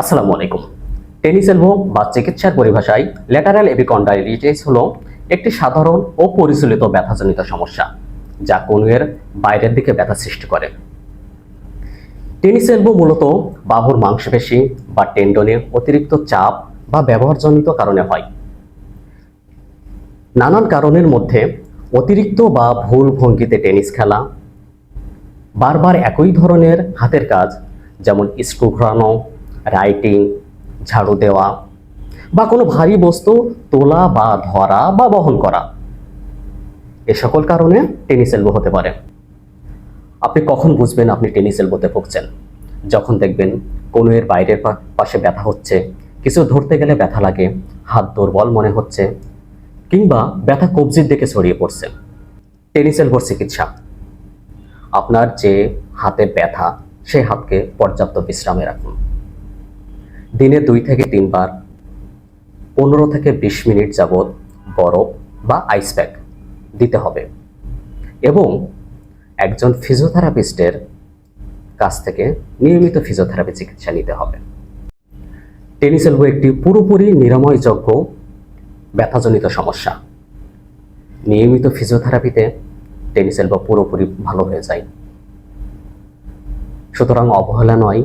আসসালামু আলাইকুম। Tennis elbow বা চিকিৎসার পরিভাষায় ল্যাটারাল এপিকন্ডাইলিটিস হলো একটি সাধারণ ও পরিচালিত ব্যথাজনিত সমস্যা যা কনুয়ের বাইরের দিকে ব্যথা সৃষ্টি করে। টেনিস এলবো মূলত বাহুর মাংসপেশি বা টেন্ডনে অতিরিক্ত চাপ বা ব্যবহারজনিত কারণে হয়। নানান কারণের মধ্যে অতিরিক্ত বা ভুল ভঙ্গিতে টেনিস খেলা, বারবার একই ধরনের হাতের কাজ, যেমন স্ক্রু ঘোরানো রাইটিং ঝাড়ু দেওয়া, বা কোনো ভারী বস্তু তোলা বা ধরা বা বহন করা। এ সকল কারণে টেনিস এলবো হতে পারে। আপনি কখন বুঝবেন আপনি টেনিস এলবোতে ভুগছেন? যখন দেখবেন কোনো এর বাইরের পাশে ব্যথা হচ্ছে, কিছু ধরতে গেলে ব্যথা লাগে, হাত দুর্বল মনে হচ্ছে, কিংবা ব্যথা কবজির দিকে ছড়িয়ে পড়ছে। টেনিস এলবোর চিকিৎসা। আপনার যে হাতে ব্যথা সেই হাতকে পর্যাপ্ত বিশ্রামে রাখুন। দিনে দুই থেকে তিনবার, পনেরো থেকে বিশ মিনিট যাবৎ বরফ বা আইস প্যাক দিতে হবে। এবং একজন ফিজিওথেরাপিস্টের কাছ থেকে নিয়মিত ফিজিওথেরাপি চিকিৎসা নিতে হবে। টেনিস এলবো একটি পুরোপুরি নিরাময়যোগ্য ব্যথাজনিত সমস্যা। নিয়মিত ফিজিওথেরাপিতে টেনিস এলবো পুরোপুরি ভালো হয়ে যায়। সুতরাং অবহেলা নয়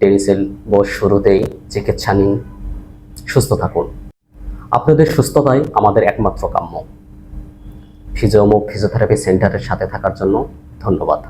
টেনিস বস শুরুতেই চিকিৎসা নিন, সুস্থ থাকুন। আপনাদের সুস্থতাই আমাদের একমাত্র কাম্য। ফিজিওমো ফিজিওথেরাপি সেন্টারের সাথে থাকার জন্য ধন্যবাদ।